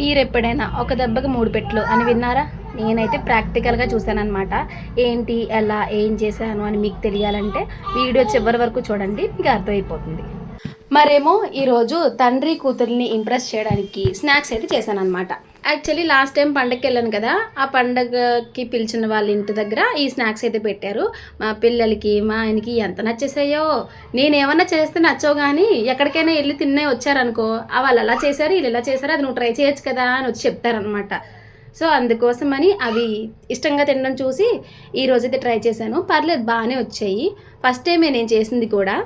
మీరు ఎప్పుడైనా ఒక దెబ్బకి మూడు పెట్లు అని విన్నారా? నేనైతే ప్రాక్టికల్గా చూశానమాట ఏంటి ఎలా ఏం చేశాను అని మీకు తెలియాలంటే వీడియో చివరి వరకు చూడండి మీకు అర్థమైపోతుంది. మరేమో ఈరోజు తండ్రి కూతుర్ని ఇంప్రెస్ చేయడానికి స్నాక్స్ అయితే చేశానమాట యాక్చువల్లీ లాస్ట్ టైం పండగకి వెళ్ళాను కదా ఆ పండగకి పిలిచిన వాళ్ళ ఇంటి దగ్గర ఈ స్నాక్స్ అయితే పెట్టారు. మా పిల్లలకి మా ఆయనకి ఎంత నచ్చేసాయో. నేను ఏమన్నా చేస్తే నచ్చవు కానీ ఎక్కడికైనా వెళ్ళి తిన్నే వచ్చారనుకో ఆ వాళ్ళు అలా చేశారు వీళ్ళు ఇలా చేశారు అది నువ్వు ట్రై చేయొచ్చు కదా అని వచ్చి చెప్తారనమాట సో అందుకోసమని అవి ఇష్టంగా తినడం చూసి ఈ అయితే ట్రై చేశాను. పర్లేదు బాగానే వచ్చాయి. ఫస్ట్ టైమే నేను చేసింది కూడా.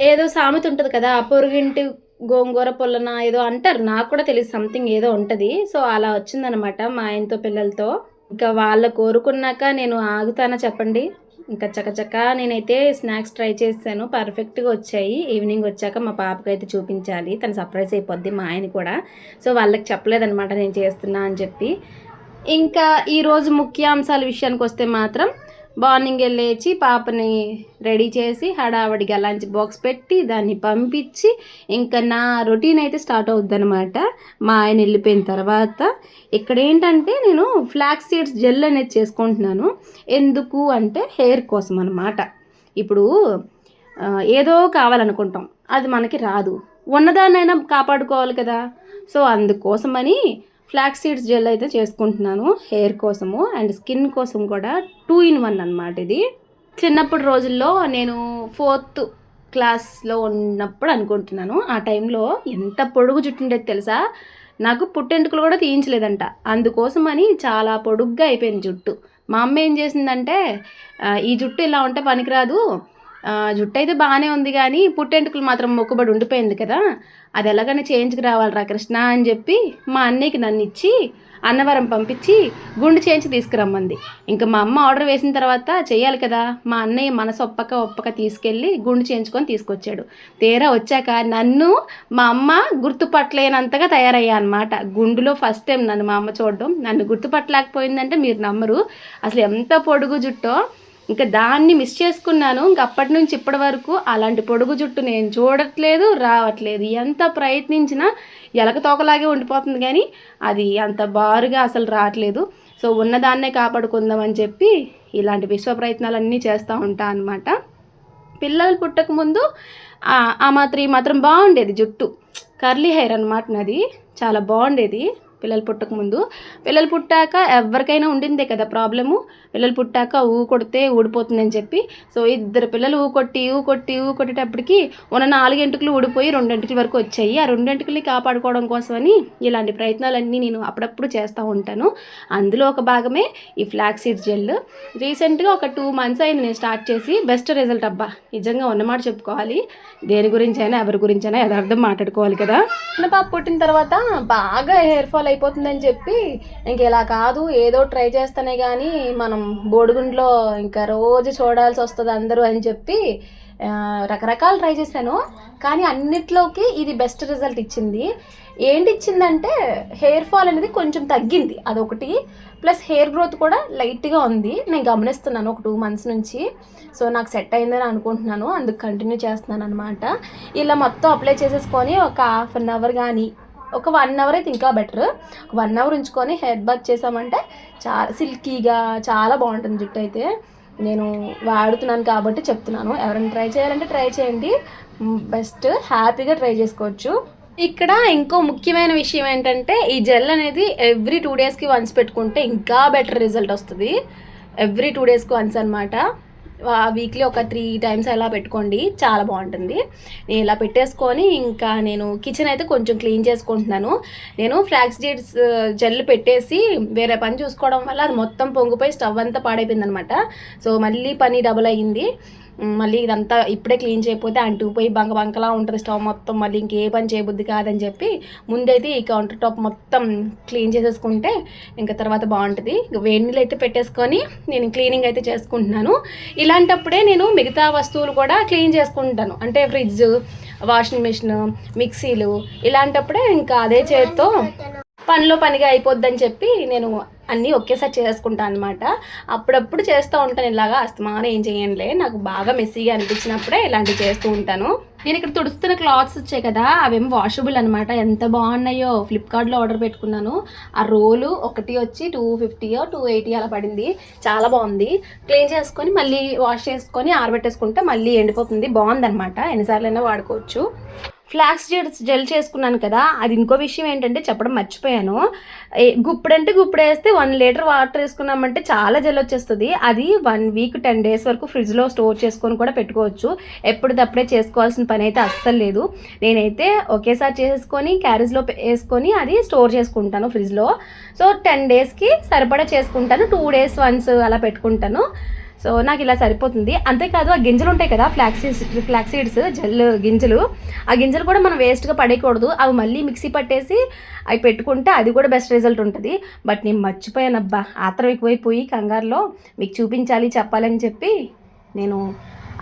ఏదో సామెత ఉంటుంది కదా పొరుగింటి గోంగూర పొల్లన ఏదో అంటారు. నాకు కూడా తెలియదు. సంథింగ్ ఏదో ఉంటుంది. సో అలా వచ్చిందనమాట మా ఆయనతో పిల్లలతో. ఇంకా వాళ్ళు కోరుకున్నాక నేను ఆగుతానా చెప్పండి. ఇంకా చకచక నేనైతే స్నాక్స్ ట్రై చేశాను. పర్ఫెక్ట్గా వచ్చాయి. ఈవినింగ్ వచ్చాక మా పాపకి అయితే చూపించాలి. తను సర్ప్రైజ్ అయిపోద్ది మా ఆయన కూడా. సో వాళ్ళకి చెప్పలేదనమాట నేను చేస్తున్నా అని చెప్పి. ఇంకా ఈరోజు ముఖ్యాంశాల విషయానికి వస్తే మాత్రం మార్నింగ్ లేచి పాపని రెడీ చేసి హడావడిగా లంచ్ బాక్స్ పెట్టి దాన్ని పంపించి ఇంకా నా రొటీన్ అయితే స్టార్ట్ అవుద్ది అనమాట మా ఆయన వెళ్ళిపోయిన తర్వాత ఇక్కడ ఏంటంటే నేను ఫ్లాక్స్ సీడ్స్ జెల్ అనేది చేసుకుంటున్నాను. ఎందుకు అంటే హెయిర్ కోసం అనమాట ఇప్పుడు ఏదో కావాలనుకుంటాం. అది మనకి రాదు. ఉన్నదాన్నైనా కాపాడుకోవాలి కదా. సో అందుకోసమని ఫ్లాక్స్ సీడ్స్ జెల్ అయితే చేసుకుంటున్నాను హెయిర్ కోసము అండ్ స్కిన్ కోసం కూడా టూ ఇన్ వన్ అనమాట ఇది. చిన్నప్పుడు రోజుల్లో నేను ఫోర్త్ క్లాస్లో ఉన్నప్పుడు అనుకుంటున్నాను. ఆ టైంలో ఎంత పొడుగు జుట్టు ఉండేది తెలుసా? నాకు పుట్టెంటుకలు కూడా తీయించలేదంట. అందుకోసమని చాలా పొడుగ్గా అయిపోయింది జుట్టు. మా అమ్మ ఏం చేసిందంటే ఈ జుట్టు ఇలా ఉంటే పనికిరాదు జుట్టు అయితే బాగానే ఉంది కానీ పుట్టెంటుకులు మాత్రం మొక్కుబడి ఉండిపోయింది కదా. అది ఎలాగైనా చేయించుకు రావాలిరా కృష్ణ అని చెప్పి మా అన్నయ్యకి నన్ను ఇచ్చి అన్నవరం పంపించి గుండు చేయించి తీసుకురమ్మంది. ఇంకా మా అమ్మ ఆర్డర్ వేసిన తర్వాత చేయాలి కదా. మా అన్నయ్య మనసు ఒప్పక ఒప్పక తీసుకెళ్ళి గుండు చేయించుకొని తీసుకొచ్చాడు. తీరా వచ్చాక నన్ను మా అమ్మ గుర్తుపట్టలేనంతగా తయారయ్యా అనమాట గుండులో ఫస్ట్ టైం నన్ను మా అమ్మ చూడడం నన్ను గుర్తుపట్టలేకపోయిందంటే మీరు నమ్మరు. అసలు ఎంత పొడుగు జుట్టో ఇంకా దాన్ని మిస్ చేసుకున్నాను. ఇంక అప్పటి నుంచి ఇప్పటి వరకు అలాంటి పొడుగు జుట్టు నేను చూడట్లేదు రావట్లేదు. ఎంత ప్రయత్నించినా ఎలక తోకలాగే ఉండిపోతుంది కానీ అది అంత బారుగా అసలు రావట్లేదు. సో ఉన్నదాన్నే కాపాడుకుందామని చెప్పి ఇలాంటి విశ్వ ప్రయత్నాలన్నీ చేస్తూ ఉంటా అనమాట పిల్లలు పుట్టకముందు ఆ- ఆ మాత్రం ఈ మాత్రం బాగుండేది జుట్టు. కర్లీ హెయిర్ అనమాట నాది. చాలా బాగుండేది. పిల్లలు పుట్టక ముందు. పిల్లలు పుట్టాక ఎవరికైనా ఉండిందే కదా ప్రాబ్లము. పిల్లలు పుట్టాక ఊ కొడితే ఊడిపోతుందని చెప్పి. సో ఇద్దరు పిల్లలు ఊ కొట్టి ఊ కొట్టి ఊ కొట్టేటప్పటికి ఉన్న నాలుగు ఊడిపోయి రెండింటికి వరకు వచ్చాయి. ఆ రెండు కాపాడుకోవడం కోసమని ఇలాంటి ప్రయత్నాలన్నీ నేను అప్పుడప్పుడు చేస్తూ ఉంటాను. అందులో ఒక భాగమే ఈ ఫ్లాక్సీడ్ జెల్. రీసెంట్గా ఒక టూ మంత్స్ అయింది నేను స్టార్ట్ చేసి. బెస్ట్ రిజల్ట్ అబ్బా! నిజంగా ఉన్నమాట చెప్పుకోవాలి. దేని గురించి అయినా ఎవరి గురించైనా యథార్థం మాట్లాడుకోవాలి కదా. చిన్న పాప పుట్టిన తర్వాత బాగా హెయిర్ ఫాల్ అయిపోతుందని చెప్పి ఇంక ఇలా కాదు ఏదో ట్రై చేస్తేనే కానీ మనం బోడిగుండ్లో ఇంకా రోజు చూడాల్సి వస్తుంది అందరూ అని చెప్పి రకరకాలు ట్రై చేశాను. కానీ అన్నిట్లోకి ఇది బెస్ట్ రిజల్ట్ ఇచ్చింది. ఏంటి ఇచ్చిందంటే హెయిర్ ఫాల్ అనేది కొంచెం తగ్గింది అదొకటి. ప్లస్ హెయిర్ గ్రోత్ కూడా లైట్గా ఉంది. నేను గమనిస్తున్నాను ఒక టూ మంత్స్ నుంచి. సో నాకు సెట్ అయిందని అనుకుంటున్నాను. అందుకు కంటిన్యూ చేస్తున్నాను అనమాట ఇలా మొత్తం అప్లై చేసేసుకొని ఒక హాఫ్ అన్ అవర్ కానీ ఒక వన్ అవర్ అయితే ఇంకా బెటర్ వన్ అవర్ ఉంచుకొని హెయిర్ బాత్ చేసామంటే చాలా సిల్కీగా చాలా బాగుంటుంది జుట్టు అయితే. నేను వాడుతున్నాను కాబట్టి చెప్తున్నాను. ఎవరైనా ట్రై చేయాలంటే ట్రై చేయండి. బెస్ట్ హ్యాపీగా ట్రై చేసుకోవచ్చు. ఇక్కడ ఇంకో ముఖ్యమైన విషయం ఏంటంటే ఈ జెల్ అనేది ఎవ్రీ టూ డేస్కి వన్స్ పెట్టుకుంటే ఇంకా బెటర్ రిజల్ట్ వస్తుంది. ఎవ్రీ టూ డేస్కి వన్స్ అనమాట వీక్లీ ఒక త్రీ టైమ్స్ అలా పెట్టుకోండి. చాలా బాగుంటుంది. నేను ఇలా పెట్టేసుకొని ఇంకా నేను కిచెన్ అయితే కొంచెం క్లీన్ చేసుకుంటున్నాను. నేను ఫ్లాక్స్ జెడ్స్ జెల్ పెట్టేసి వేరే పని చూసుకోవడం వల్ల అది మొత్తం పొంగిపోయి స్టవ్ అంతా పాడైపోయింది అనమాట సో మళ్ళీ పని డబుల్ అయ్యింది. మళ్ళీ ఇదంతా ఇప్పుడే క్లీన్ చేయకపోతే అంటుకుపోయి బంక బంకలా ఉంటుంది స్టవ్ మొత్తం మళ్ళీ ఇంకే పని చేయబుద్ది కాదని చెప్పి ముందైతే ఈ కౌంటర్ టాప్ మొత్తం క్లీన్ చేసేసుకుంటే ఇంకా తర్వాత బాగుంటుంది. వేడి నీళ్ళు అయితే పెట్టేసుకొని నేను క్లీనింగ్ అయితే చేసుకుంటున్నాను. ఇలాంటప్పుడే నేను మిగతా వస్తువులు కూడా క్లీన్ చేసుకుంటాను. అంటే ఫ్రిడ్జ్ వాషింగ్ మిషన్ మిక్సీలు ఇలాంటప్పుడే ఇంకా అదే చేతితో పనిలో పనిగా అయిపోద్దని చెప్పి నేను అన్నీ ఒకేసారి చేసుకుంటాను అనమాట అప్పుడప్పుడు చేస్తూ ఉంటాను ఇలాగా అస్తమానం ఏం చేయండిలే నాకు బాగా మెస్సీగా అనిపించినప్పుడే ఇలాంటివి చేస్తూ ఉంటాను. నేను ఇక్కడ తుడుస్తున్న క్లాత్స్ వచ్చాయి కదా అవేమో వాషబుల్ అనమాట ఎంత బాగున్నాయో ఫ్లిప్కార్ట్లో ఆర్డర్ పెట్టుకున్నాను. ఆ రోలు ఒకటి వచ్చి టూ ఫిఫ్టీయో టూ ఎయిటీ అలా పడింది. చాలా బాగుంది. క్లీన్ చేసుకొని మళ్ళీ వాష్ చేసుకొని ఆరబెట్టేసుకుంటే మళ్ళీ ఎండిపోతుంది. బాగుందన్నమాట. ఎన్నిసార్లైనా వాడుకోవచ్చు. ఫ్లాక్స్ జెల్స్ జెల్ చేసుకున్నాను కదా అది ఇంకో విషయం ఏంటంటే చెప్పడం మర్చిపోయాను. గుప్పుడంటే గుప్పుడు వేస్తే వన్ లీటర్ వాటర్ వేసుకున్నామంటే చాలా జెల్ వచ్చేస్తుంది. అది వన్ వీక్ టెన్ డేస్ వరకు ఫ్రిడ్జ్లో స్టోర్ చేసుకొని కూడా పెట్టుకోవచ్చు. ఎప్పటిదప్పుడే చేసుకోవాల్సిన పని అయితే అస్సలు లేదు. నేనైతే ఒకేసారి చేసుకొని క్యారేజ్లో వేసుకొని అది స్టోర్ చేసుకుంటాను ఫ్రిడ్జ్లో. సో టెన్ డేస్కి సరిపడా చేసుకుంటాను. టూ డేస్ వన్స్ అలా పెట్టుకుంటాను. సో నాకు ఇలా సరిపోతుంది. అంతేకాదు ఆ గింజలు ఉంటాయి కదా ఫ్లాక్సీడ్స్ ఫ్లాక్సీడ్స్ జల్ గింజలు ఆ గింజలు కూడా మనం వేస్ట్గా పడేయకూడదు. అవి మళ్ళీ మిక్సీ పట్టేసి అవి పెట్టుకుంటే అది కూడా బెస్ట్ రిజల్ట్ ఉంటుంది. బట్ నేను మర్చిపోయానబ్బా. ఆత్రం ఎక్కువైపోయి కంగారులో మీకు చూపించాలి చెప్పాలని చెప్పి నేను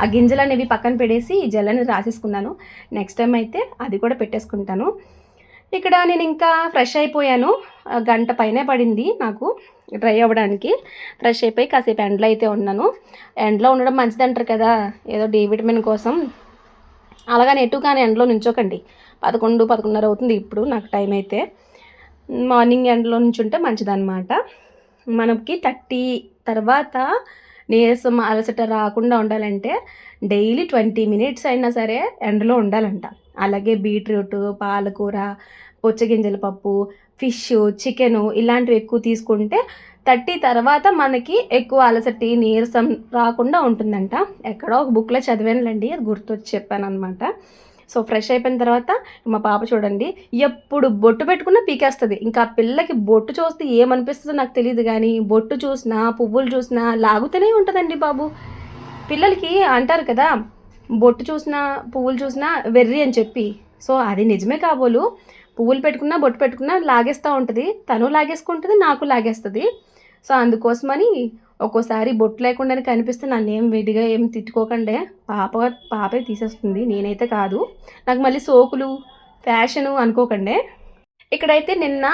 ఆ గింజలు అనేవి పక్కన పెడేసి ఈ జెల్ అనేది రాసేసుకున్నాను. నెక్స్ట్ టైం అయితే అది కూడా పెట్టేసుకుంటాను. ఇక్కడ నేను ఇంకా ఫ్రెష్ అయిపోయాను. గంట పైనే పడింది నాకు డ్రై అవ్వడానికి. ఫ్రెష్ అయిపోయి కాసేపు ఎండలో అయితే ఉన్నాను. ఎండలో ఉండడం మంచిది అంటారు కదా ఏదో డి విటమిన్ కోసం. అలాగని ఎటు కానీ ఎండలో నుంచోకండి. పదకొండు పదకొండున్నర అవుతుంది ఇప్పుడు నాకు టైం అయితే. మార్నింగ్ ఎండలో నుంచి ఉంటే మంచిదన్నమాట. మనకి థర్టీ తర్వాత నీరసం అలసట రాకుండా ఉండాలంటే డైలీ ట్వంటీ మినిట్స్ అయినా సరే ఎండలో ఉండాలంట. అలాగే బీట్రూట్ పాలకూర పుచ్చగింజల పప్పు ఫిష్ చికెను ఇలాంటివి ఎక్కువ తీసుకుంటే థర్టీ తర్వాత మనకి ఎక్కువ అలసటి నీరసం రాకుండా ఉంటుందంట. ఎక్కడో ఒక బుక్లో చదివానులేండి అది గుర్తొచ్చి చెప్పాను అనమాట సో ఫ్రెష్ అయిపోయిన తర్వాత మా పాప చూడండి ఎప్పుడు బొట్టు పెట్టుకున్నా పీకేస్తుంది. ఇంకా పిల్లకి బొట్టు చూస్తే ఏమనిపిస్తుందో నాకు తెలియదు కానీ బొట్టు చూసినా పువ్వులు చూసినా లాగుతూనే ఉంటుందండి బాబు. పిల్లలకి అంటారు కదా బొట్టు చూసినా పువ్వులు చూసినా వెర్రి అని చెప్పి. సో అది నిజమే కాబోలు. పువ్వులు పెట్టుకున్నా బొట్టు పెట్టుకున్నా లాగేస్తూ ఉంటుంది. తను లాగేసుకుంటుంది నాకు లాగేస్తుంది. సో అందుకోసమని ఒక్కోసారి బొట్టు లేకుండానే కనిపిస్తే నన్ను ఏం విడిగా ఏం తిట్టుకోకండే. పాప పాపే తీసేస్తుంది. నేనైతే కాదు. నాకు మళ్ళీ సోకులు ఫ్యాషను అనుకోకండే. ఇక్కడైతే నిన్న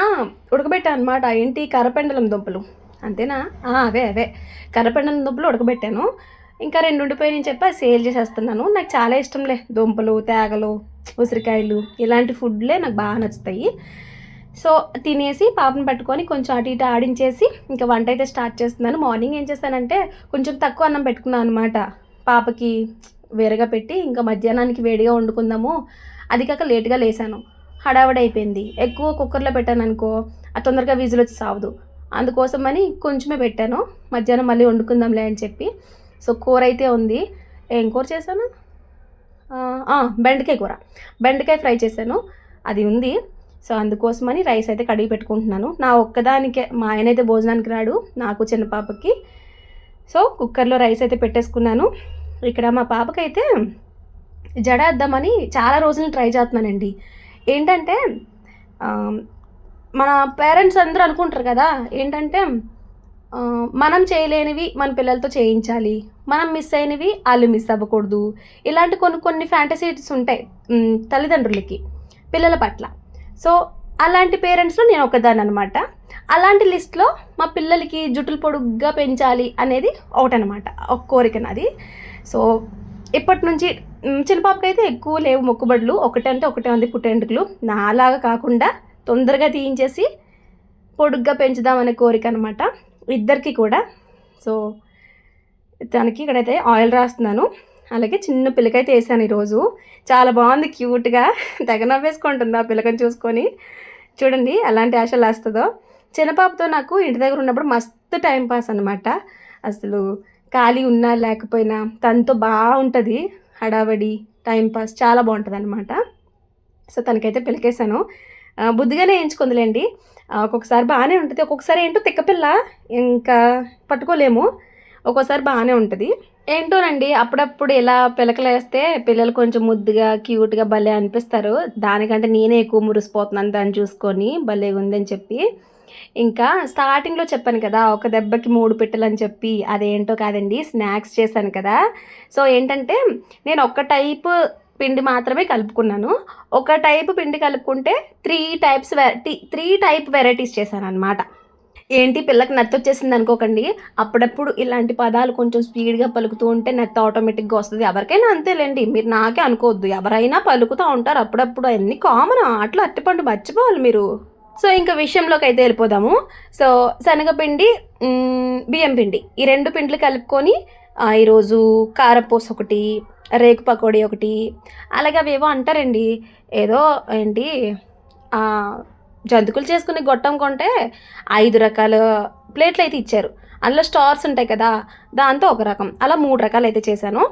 ఉడకబెట్టాను అనమాట ఏంటి? కరపెండలం దుంపలు. అంతేనా? అవే అవే. కరపెండలం దుంపలు ఉడకబెట్టాను. ఇంకా రెండు ఉండిపోయి చెప్పి అది సేల్ చేసేస్తున్నాను. నాకు చాలా ఇష్టంలే దుంపలు తేగలు ఉసిరికాయలు ఇలాంటి ఫుడ్లే నాకు బాగా నచ్చుతాయి. సో తినేసి పాపను పట్టుకొని కొంచెం అటు ఇటు ఆడించేసి ఇంకా వంట అయితే స్టార్ట్ చేస్తున్నాను. మార్నింగ్ ఏం చేశానంటే కొంచెం తక్కువ అన్నం పెట్టుకున్నాను అనమాట పాపకి వేరేగా పెట్టి ఇంకా మధ్యాహ్నానికి వేడిగా వండుకుందాము. అది కాక లేట్గా లేసాను. హడావడైపోయింది అయిపోయింది. ఎక్కువ కుక్కర్లో పెట్టాను అనుకో ఆ తొందరగా విజిల్ వచ్చి సావదు. అందుకోసమని కొంచెమే పెట్టాను. మధ్యాహ్నం మళ్ళీ వండుకుందాంలే అని చెప్పి. సో కూర అయితే ఉంది. ఏం కూర చేశాను? బెండకాయ కూర. బెండకాయ ఫ్రై చేశాను. అది ఉంది. సో అందుకోసమని రైస్ అయితే కడిగి పెట్టుకుంటున్నాను. నా ఒక్కదానికే మా ఆయన అయితే భోజనానికి రాడు నాకు చిన్న పాపకి. సో కుక్కర్లో రైస్ అయితే పెట్టేసుకున్నాను. ఇక్కడ మా పాపకైతే జడేద్దామని చాలా రోజులు ట్రై చేస్తున్నానండి. ఏంటంటే మన పేరెంట్స్ అందరూ అనుకుంటారు కదా ఏంటంటే మనం చేయలేనివి మన పిల్లలతో చేయించాలి. మనం మిస్ అయినవి వాళ్ళు మిస్ అవ్వకూడదు. ఇలాంటి కొన్ని కొన్ని ఫ్యాంటసీస్ ఉంటాయి తల్లిదండ్రులకి పిల్లల పట్ల. సో అలాంటి పేరెంట్స్లో నేను ఒకదాన్ని అనమాట అలాంటి లిస్ట్లో మా పిల్లలకి జుట్టులు పొడుగ్గా పెంచాలి అనేది ఒకటనమాట ఒక కోరిక నాది. సో ఇప్పటి నుంచి చిన్నపాపకి అయితే ఎక్కువ లేవు మొక్కుబడులు. ఒకటే అంటే ఒకటే ఉంది పుట్టెంటుకలు నాలాగా కాకుండా తొందరగా తీయించేసి పొడుగ్గా పెంచుదామనే కోరిక అనమాట ఇద్దరికి కూడా. సో తనకి ఇక్కడైతే ఆయిల్ రాస్తున్నాను. అలాగే చిన్న పిల్లకైతే వేసాను ఈరోజు. చాలా బాగుంది క్యూట్గా. తెగ నవ్వేసుకుంటుంది ఆ పిల్లకని చూసుకొని. చూడండి ఎలాంటి ఆశలు వేస్తుందో చిన్నపాపతో నాకు ఇంటి దగ్గర ఉన్నప్పుడు మస్తు టైం పాస్ అనమాట అసలు ఖాళీ ఉన్నా లేకపోయినా తనతో బాగుంటుంది. హడావడి టైం పాస్ చాలా బాగుంటుంది అనమాట సో తనకైతే పిలకేసాను బుద్ధిగానే వేయించుకుందిలేండి. ఒక్కొక్కసారి బాగానే ఉంటుంది. ఒక్కొక్కసారి ఏంటో తిక్కపిల్ల ఇంకా పట్టుకోలేము. ఒక్కోసారి బాగానే ఉంటుంది. ఏంటోనండి అప్పుడప్పుడు ఇలా పిలకలేస్తే పిల్లలు కొంచెం ముద్దుగా క్యూట్గా భలే అనిపిస్తారు. దానికంటే నేనే ఎక్కువ మురిసిపోతున్నాను దాన్ని చూసుకొని భలే ఉందని చెప్పి. ఇంకా స్టార్టింగ్లో చెప్పాను కదా ఒక దెబ్బకి మూడు పెట్టెలు అని చెప్పి అదేంటో కాదండి స్నాక్స్ చేశాను కదా. సో ఏంటంటే నేను ఒక్క టైప్ పిండి మాత్రమే కలుపుకున్నాను. ఒక టైప్ పిండి కలుపుకుంటే three types variety three type varieties చేశాను అనమాట ఏంటి? పిల్లకి నత్తి వచ్చేసింది అనుకోకండి. అప్పుడప్పుడు ఇలాంటి పదాలు కొంచెం స్పీడ్గా పలుకుతూ ఉంటే నత్తి ఆటోమేటిక్గా వస్తుంది. ఎవరికైనా అంతేలేండి. మీరు నాకే అనుకోవద్దు. ఎవరైనా పలుకుతూ ఉంటారు. అప్పుడప్పుడు అన్ని కామన్ ఆటలు అట్టిపండు మర్చిపోవాలి మీరు. సో ఇంకా విషయంలోకి అయితే వెళ్ళిపోదాము. సో శనగపిండి బియ్యం పిండి. ఈ రెండు పిండిలు కలుపుకొని ఈరోజు కారపూస ఒకటి రేకు పకోడీ ఒకటి అలాగే అవేవో అంటారండి. ఏదో ఏంటి జంతికలు జంతుకులు చేసుకునే గొట్టం కొంటే ఐదు రకాల ప్లేట్లు అయితే ఇచ్చారు. అందులో స్టార్స్ ఉంటాయి కదా దాంతో ఒక రకం. అలా మూడు రకాలు అయితే చేశాను.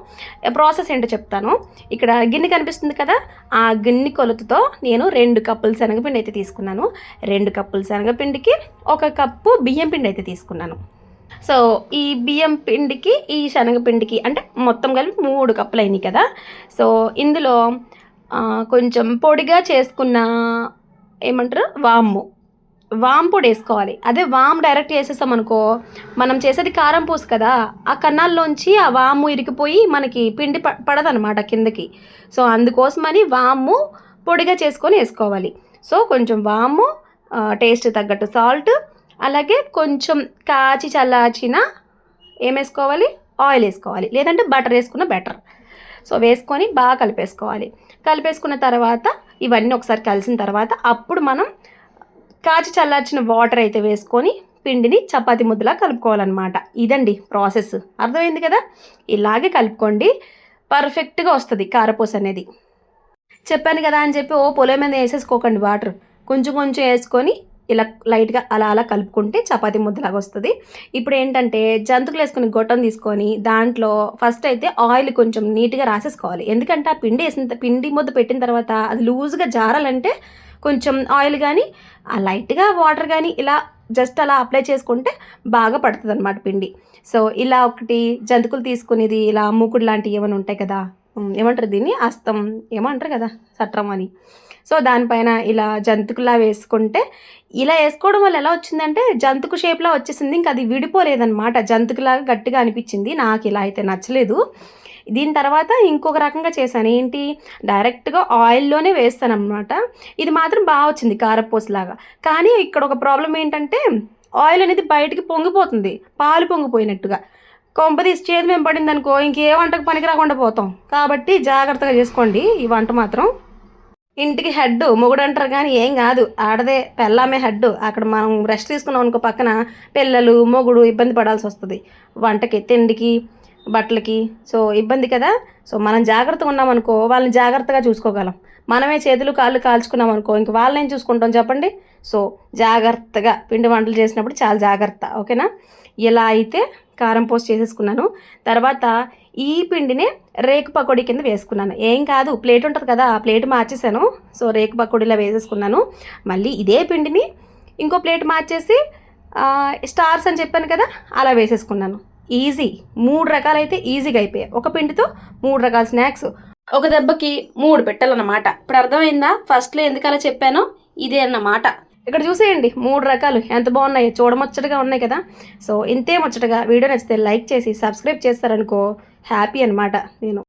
ప్రాసెస్ ఏంటో చెప్తాను. ఇక్కడ గిన్నె కనిపిస్తుంది కదా ఆ గిన్నె కొలతతో నేను రెండు కప్పులు శనగపిండి అయితే తీసుకున్నాను. రెండు కప్పులు శనగపిండికి ఒక కప్పు బియ్యం పిండి అయితే తీసుకున్నాను. సో ఈ బియ్యం పిండికి ఈ శనగపిండికి అంటే మొత్తం కలిపి మూడు కప్పులు అయినాయి కదా. సో ఇందులో కొంచెం పొడిగా చేసుకున్న ఏమంటారు? వాము. వామ్ పొడి వేసుకోవాలి. అదే వామ్ డైరెక్ట్ వేసేసాం అనుకో మనం చేసేది కారం పూసు కదా ఆ కన్నాల్లోంచి ఆ వాము ఇరికిపోయి మనకి పిండి ప పడదనమాట కిందకి. సో అందుకోసమని వాము పొడిగా చేసుకొని వేసుకోవాలి. సో కొంచెం వాము టేస్ట్ తగ్గట్టు. సాల్ట్ అలాగే కొంచెం కాచి చల్లార్చిన ఏం వేసుకోవాలి? ఆయిల్ వేసుకోవాలి. లేదంటే బటర్ వేసుకున్న బెటర్. సో వేసుకొని బాగా కలిపేసుకోవాలి. కలిపేసుకున్న తర్వాత ఇవన్నీ ఒకసారి కలిసిన తర్వాత అప్పుడు మనం కాచి చల్లార్చిన వాటర్ అయితే వేసుకొని పిండిని చపాతి ముద్దలా కలుపుకోవాలన్నమాట. ఇదండి ప్రాసెస్. అర్థమైంది కదా? ఇలాగే కలుపుకోండి. పర్ఫెక్ట్గా వస్తుంది కారపూస అనేది. చెప్పాను కదా అని చెప్పి ఓ పొలం మీద వేసేసుకోకండి వాటర్. కొంచెం కొంచెం వేసుకొని ఇలా లైట్గా అలా అలా కలుపుకుంటే చపాతి ముద్దలాగా వస్తుంది. ఇప్పుడు ఏంటంటే జంతుకులు వేసుకుని గొట్టం తీసుకొని దాంట్లో ఫస్ట్ అయితే ఆయిల్ కొంచెం నీట్గా రాసేసుకోవాలి. ఎందుకంటే ఆ పిండి వేసిన పిండి ముద్ద పెట్టిన తర్వాత అది లూజ్గా జారాలంటే కొంచెం ఆయిల్ కానీ ఆ లైట్గా వాటర్ కానీ ఇలా జస్ట్ అలా అప్లై చేసుకుంటే బాగా పడుతుంది అనమాట పిండి. సో ఇలా ఒకటి జంతుకులు తీసుకునేది ఇలా మూకుడు లాంటివి ఏమైనా ఉంటాయి కదా? ఏమంటారు దీన్ని? అస్తం ఏమంటారు కదా? సట్రం అని. సో దానిపైన ఇలా జంతుకులా వేసుకుంటే ఇలా వేసుకోవడం వల్ల ఎలా వచ్చిందంటే జంతుకు షేప్లా వచ్చేసింది. ఇంకా అది విడిపోలేదన్నమాట. జంతుకులాగా గట్టిగా అనిపించింది. నాకు ఇలా అయితే నచ్చలేదు. దీని తర్వాత ఇంకొక రకంగా చేశాను. ఏంటి? డైరెక్ట్గా ఆయిల్లోనే వేస్తాను అనమాట ఇది మాత్రం బాగా వచ్చింది కారపూసలాగా. కానీ ఇక్కడ ఒక ప్రాబ్లం ఏంటంటే ఆయిల్ అనేది బయటికి పొంగిపోతుంది. పాలు పొంగిపోయినట్టుగా. కొంపదీసి చేతి మేము పడింది అనుకో ఇంకే వంటకు పనికి రాకుండా పోతాం. కాబట్టి జాగ్రత్తగా చేసుకోండి. ఈ వంట మాత్రం ఇంటికి హెడ్ మొగుడు అంటారు కానీ ఏం కాదు. ఆడదే పెళ్ళామే హెడ్ అక్కడ మనం రెస్ట్ తీసుకున్నాం అనుకో పక్కన పిల్లలు మొగుడు ఇబ్బంది పడాల్సి వస్తుంది. వంటకి తిండికి బట్టలకి. సో ఇబ్బంది కదా. సో మనం జాగ్రత్తగా ఉన్నామనుకో వాళ్ళని జాగ్రత్తగా చూసుకోగలం. మనమే చేతులు కాళ్ళు కాల్చుకున్నాం అనుకో ఇంక వాళ్ళని చూసుకుంటాం చెప్పండి? సో జాగ్రత్తగా పిండి వంటలు చేసినప్పుడు చాలా జాగ్రత్త. ఓకేనా? ఇలా అయితే కారం పోస్ట్ చేసేసుకున్నాను. తర్వాత ఈ పిండిని రేకు పకోడీ కింద వేసుకున్నాను. ఏం కాదు ప్లేట్ ఉంటుంది కదా ఆ ప్లేట్ మార్చేసాను సో రేకు పకోడీలా వేసేసుకున్నాను. మళ్ళీ ఇదే పిండిని ఇంకో ప్లేట్ మార్చేసి స్టార్స్ అని చెప్పాను కదా అలా వేసేసుకున్నాను. ఈజీ. మూడు రకాలైతే ఈజీగా అయిపోయాయి. ఒక పిండితో మూడు రకాల స్నాక్స్. ఒక దెబ్బకి మూడు పెట్టాలన్నమాట. ఇప్పుడు అర్థమైందా? ఫస్ట్లో ఎందుకు అలా చెప్పానో? ఇదే అన్నమాట. ఇక్కడ చూసేయండి మూడు రకాలు. ఎంత బాగున్నాయో చూడముచ్చటగా ఉన్నాయి కదా. సో ఇంతే ముచ్చటగా వీడియో నచ్చితే లైక్ చేసి సబ్స్క్రైబ్ చేస్తారనుకో హ్యాపీ అనమాట నేను.